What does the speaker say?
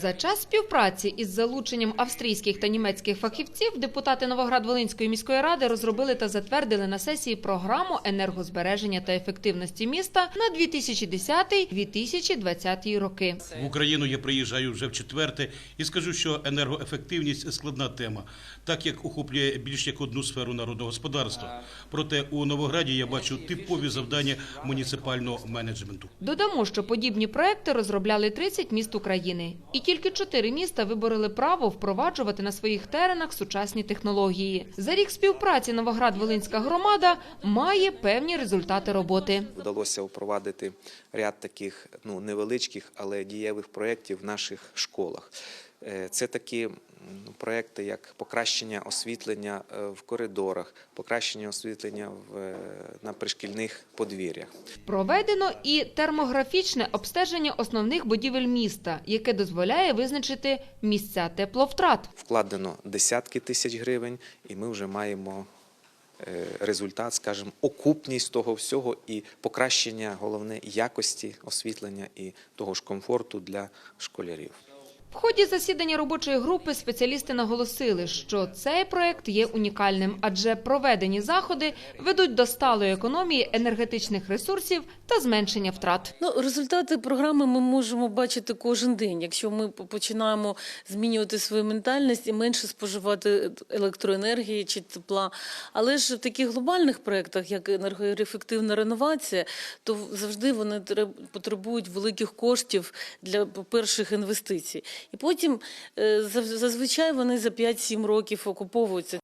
За час співпраці із залученням австрійських та німецьких фахівців депутати Новоград-Волинської міської ради розробили та затвердили на сесії програму енергозбереження та ефективності міста на 2010-2020 роки. В Україну я приїжджаю вже в четверте і скажу, що енергоефективність складна тема, так як охоплює більш як одну сферу народного господарства. Проте у Новограді я бачу типові завдання муніципального менеджменту. Додамо, що подібні проекти розробляли 30 міст України. І тільки чотири міста вибороли право впроваджувати на своїх теренах сучасні технології. За рік співпраці Новоград-Волинська громада має певні результати роботи. Вдалося впровадити ряд таких ну, невеличких, але дієвих проєктів в наших школах. Е, Це такі проекти, як покращення освітлення е, в коридорах, покращення освітлення в, е, на пришкільних подвір'ях. Проведено і термографічне обстеження основних будівель міста, яке дозволяє визначити місця тепловтрат. Вкладено десятки тисяч гривень, і ми вже маємо результат, скажімо, окупність того всього і покращення головне якості освітлення і того ж комфорту для школярів. В ході засідання робочої групи спеціалісти наголосили, що цей проект є унікальним, адже проведені заходи ведуть до сталої економії енергетичних ресурсів та зменшення втрат. Ну, результати програми ми можемо бачити кожен день, якщо ми починаємо змінювати свою ментальність і менше споживати електроенергії чи тепла. Але ж в таких глобальних проєктах, як енергоефективна реновація, то завжди вони треб- потребують великих коштів для перших інвестицій. І потім е, зазвичай вони за 5-7 років окуповуються.